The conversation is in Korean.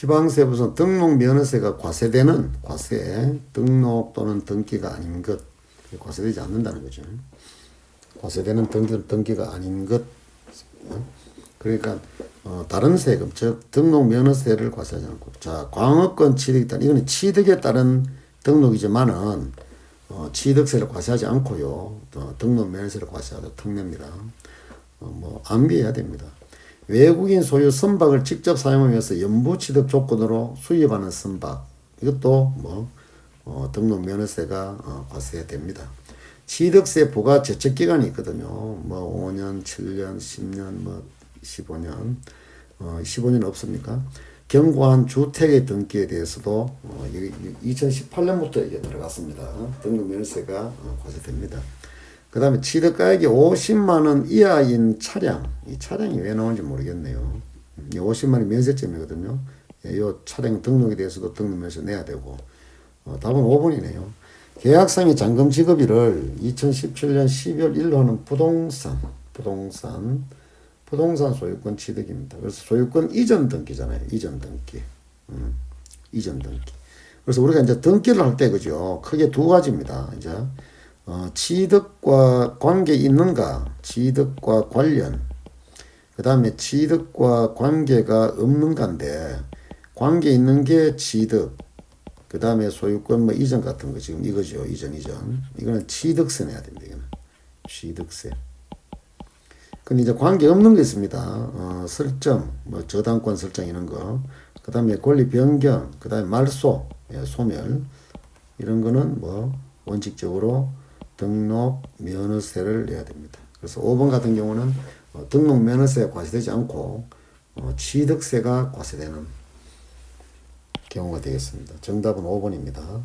지방세부서 등록 면허세가 과세되는 과세 등록 또는 등기가 아닌 것 과세되지 않는다는 거죠. 과세되는 등기, 등기가 아닌 것 그러니까 어, 다른 세금 즉 등록 면허세를 과세하지 않고 자 광업권 취득에 따른 이거는 취득에 따른 등록이지만은 어, 취득세를 과세하지 않고요 어, 등록 면허세를 과세하다 특례입니다. 어, 뭐 암비해야 됩니다. 외국인 소유 선박을 직접 사용하면서 연부 취득 조건으로 수입하는 선박 이것도 뭐 어, 등록 면허세가 어, 과세됩니다. 취득세 부과 제척 기간이 있거든요. 뭐 5년, 7년, 10년, 뭐 15년, 어, 15년 없습니까? 경고한 주택의 등기에 대해서도 어, 2018년부터 이게 들어갔습니다. 등록 면허세가 어, 과세됩니다. 그 다음에 취득가액이 50만 원 이하인 차량, 이 차량이 왜 나오는지 모르겠네요. 이 50만 원 면세점이거든요. 이 차량 등록에 대해서도 등록면서 내야 되고, 어, 답은 5번이네요. 계약상의 잔금 지급일을 2017년 12월 1로 하는 부동산, 부동산, 부동산 소유권 취득입니다. 그래서 소유권 이전 등기잖아요. 이전 등기. 음, 이전 등기. 그래서 우리가 이제 등기를 할 때 그죠. 크게 두 가지입니다. 이제 어, 취득과 관계 있는가, 취득과 관련. 그 다음에 취득과 관계가 없는가인데 관계 있는 게 취득. 그 다음에 소유권 뭐 이전 같은 거 지금 이거죠. 이전 이전. 이거는 취득세 내야 됩니다. 이거는 취득세. 근데 이제 관계 없는 게 있습니다. 어, 설정, 뭐 저당권 설정 이런 거. 그 다음에 권리 변경, 그 다음에 말소, 예, 소멸. 이런 거는 뭐 원칙적으로 등록 면허세를 내야 됩니다. 그래서 5번 같은 경우는 어, 등록 면허세가 과세되지 않고 어, 취득세가 과세되는 경우가 되겠습니다. 정답은 5번입니다.